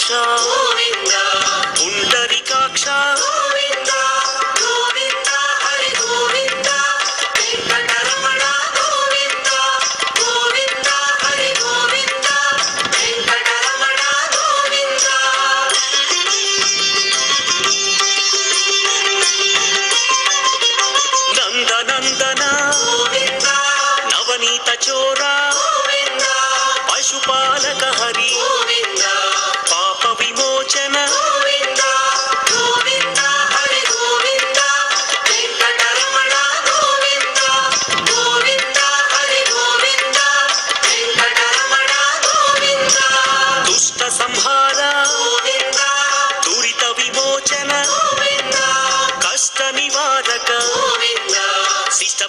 సంతోష పుండరికాక్ష. నందన నవనీత చోరా. పశుపాలక హరి.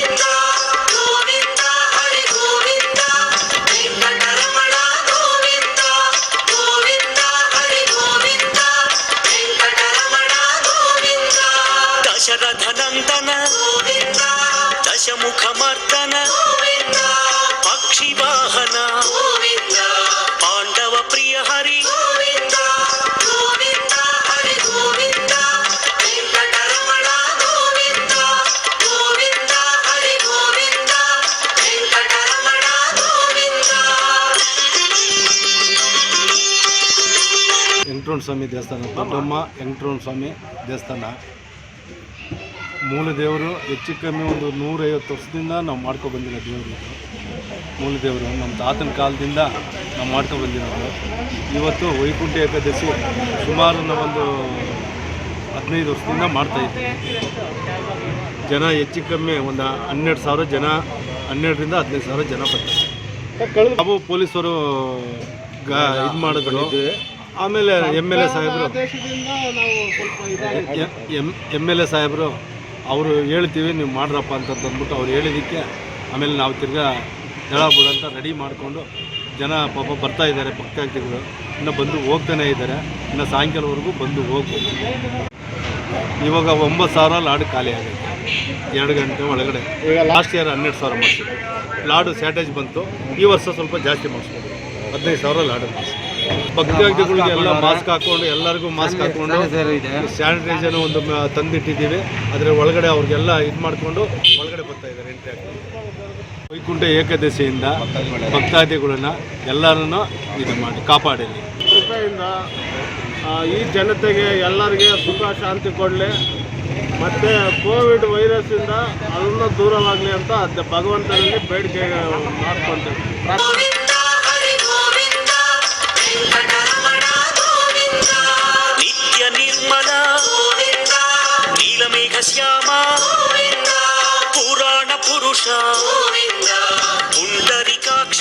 Bingo! ವೆಂಕಟರಮಣ ಸ್ವಾಮಿ ದೇವಸ್ಥಾನ ದೊಡ್ಡಮ್ಮ ವೆಂಕಟರಮಣ ಸ್ವಾಮಿ ದೇವಸ್ಥಾನ. ಮೂಲ ದೇವರು ಹೆಚ್ಚು ಕಮ್ಮಿ ಒಂದು ನೂರೈವತ್ತು ವರ್ಷದಿಂದ ನಾವು ಮಾಡ್ಕೊ ಬಂದಿರೋ ದೇವರು ಮೂಲ ದೇವರು ನಮ್ಮ ತಾತನ ಕಾಲದಿಂದ ನಾವು ಮಾಡ್ಕೊ ಬಂದಿರೋದು. ಇವತ್ತು ವೈಕುಂಠ ಏಕಾದಶಿ ಸುಮಾರು ನಾವೊಂದು ಒಂದು ಹದಿನೈದು ವರ್ಷದಿಂದ ಮಾಡ್ತಾ ಇದ್ದೀವಿ ಜನ ಹೆಚ್ಚು ಕಮ್ಮಿ ಒಂದು ಹನ್ನೆರಡು ಸಾವಿರ ಜನ ಹನ್ನೆರಡರಿಂದ ಹದಿನೈದು ಸಾವಿರ ಜನ ಬರ್ತಾರೆ. ನಾವು ಪೊಲೀಸರು ಗಾ ಇದು ಮಾಡಿದ್ರು. ಆಮೇಲೆ ಎಂ ಎಲ್ ಎ ಸಾಹೇಬರು. ಎಂ ಎಲ್ ಎ ಸಾಹೇಬರು ಅವರು ಹೇಳ್ತೀವಿ ನೀವು ಮಾಡ್ರಪ್ಪ ಅಂತ ಅಂದ್ಬಿಟ್ಟು ಅವ್ರು ಹೇಳಿದ್ದಕ್ಕೆ ಆಮೇಲೆ ನಾವು ತಿರ್ಗಾ ದಳ ಅಂತ ರೆಡಿ ಮಾಡಿಕೊಂಡು ಜನ ಪಾಪ ಬರ್ತಾ ಇದ್ದಾರೆ ಭಕ್ತಾರ್ಥಿಗಳು ಇನ್ನು ಬಂದು ಹೋಗ್ತಾನೆ ಇದ್ದಾರೆ. ಇನ್ನು ಸಾಯಂಕಾಲವರೆಗೂ ಬಂದು ಹೋಗ್ಬೋದು. ಇವಾಗ ಒಂಬತ್ತು ಸಾವಿರ ಲಾಡು ಖಾಲಿ ಆಗುತ್ತೆ ಎರಡು ಗಂಟೆ ಒಳಗಡೆ. ಲಾಸ್ಟ್ ಇಯರ್ ಹನ್ನೆರಡು ಸಾವಿರ ಮಾಡಿಸಿದ್ರು. ಲಾಡು ಸ್ಯಾಟೇಜ್ ಬಂತು. ಈ ವರ್ಷ ಸ್ವಲ್ಪ ಜಾಸ್ತಿ ಮಾಡಿಸ್ಬೋದು. ಹದಿನೈದು ಸಾವಿರ ಲಾಡು ಮಾಡಿಸಿ ಭಕ್ತಾರ್ಥಿಗಳಿಗೆ ಎಲ್ಲ ಮಾಸ್ಕ್ ಹಾಕೊಂಡು ಎಲ್ಲರಿಗೂ ಮಾಸ್ಕ್ ಹಾಕೊಂಡು ಸ್ಯಾನಿಟೈಸರ್ ಒಂದು ತಂದಿಟ್ಟಿದ್ದೀವಿ. ಅದರ ಒಳಗಡೆ ಅವ್ರಿಗೆಲ್ಲ ಇದು ಮಾಡಿಕೊಂಡು ಒಳಗಡೆ ಬರ್ತಾ ಇದ್ದಾರೆ ಎಂಟ್ರಿ ಹಾಕಿ. ವೈಕುಂಠ ಏಕಾದಶಿಯಿಂದ ಭಕ್ತಾದಿಗಳನ್ನ ಎಲ್ಲರನ್ನು ಇದು ಮಾಡಿ ಕಾಪಾಡಲಿ ಈ ಜನತೆಗೆ ಎಲ್ಲರಿಗೆ ಸುಖ ಶಾಂತಿ ಕೊಡಲಿ. ಮತ್ತು ಕೋವಿಡ್ ವೈರಸ್ಸಿಂದ ಅದನ್ನು ದೂರವಾಗಲಿ ಅಂತ ಅದ್ ಭಗವಂತನಲ್ಲಿ ಬೇಡಿಕೆ ಮಾಡ್ಕೊಳ್ತೇವೆ మేఘ శ్యామ పురాణ పురుష. పుండరికాక్ష.